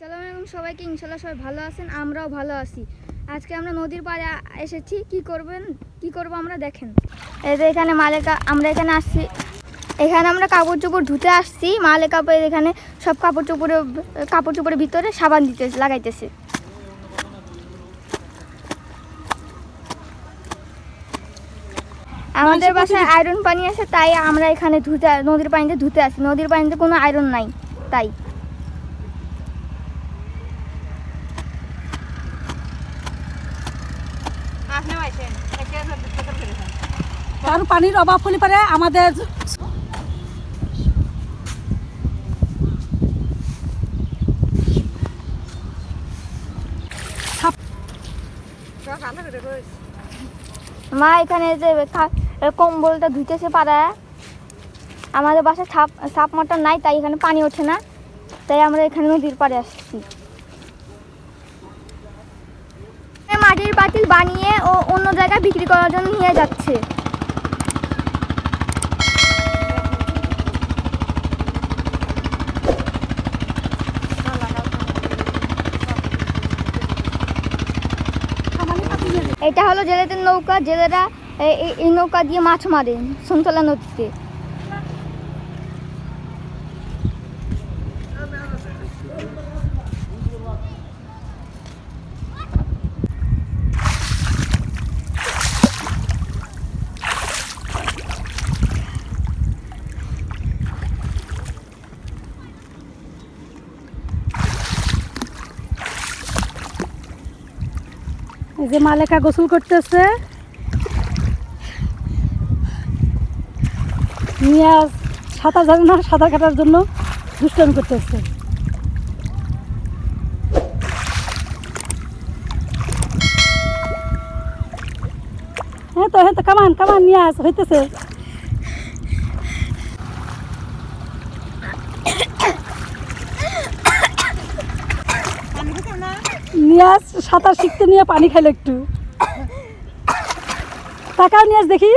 আসসালামু আলাইকুম সবাইকে ইনশাল্লাহ সবাই ভালো আছেন আমরাও ভালো আছি। আজকে আমরা নদীর পাড়ে এসেছি কি করবেন কি করব আমরা দেখেন। এই যে এখানে মালেকা আমরা এখানে আসছি। এখানে আমরা কাপড় চোপড় ধুতে আসছি মালে কাপড় এখানে সব কাপড় চোপড়ে কাপড় চোপড়ের ভিতরে সাবান দিতে লাগাইতেছে। আমাদের বাসায় আয়রন পানি আছে তাই আমরা এখানে ধুতে নদীর পানিতে ধুতে আসি নদীর পানিতে কোনো আয়রন নাই তাই। কারণ পানির অভাব হলে পারে আমাদের মা এখানে যে কম্বলটা ধুইতেছে পাড়ায় আমাদের বাসায় সাপ সাপ মটর নাই তাই এখানে পানি ওঠে না। তাই আমরা এখানে নদীর পাড়ে আসছি। পাতিল বানিয়ে ও অন্য জায়গায় বিক্রি করার জন্য নিয়ে যাচ্ছে। এটা হলো জেলেদের নৌকা, জেলেরা এই নৌকা দিয়ে মাছ মারে, সন্তলা নদীতে। এই যে মালেকা গোসল করতেছে। নিয়াজ সাঁতার জানে না সাঁতার কাটার জন্য দুষ্টামি করতেছে। হ্যাঁ তো হ্যাঁ তো কামান কামান নিয়াজ, হইতেছে। নিয়াজ সাঁতার শিখতে নিয়ে পানি খাইলো একটু। তাকাও নিয়াজ দেখি।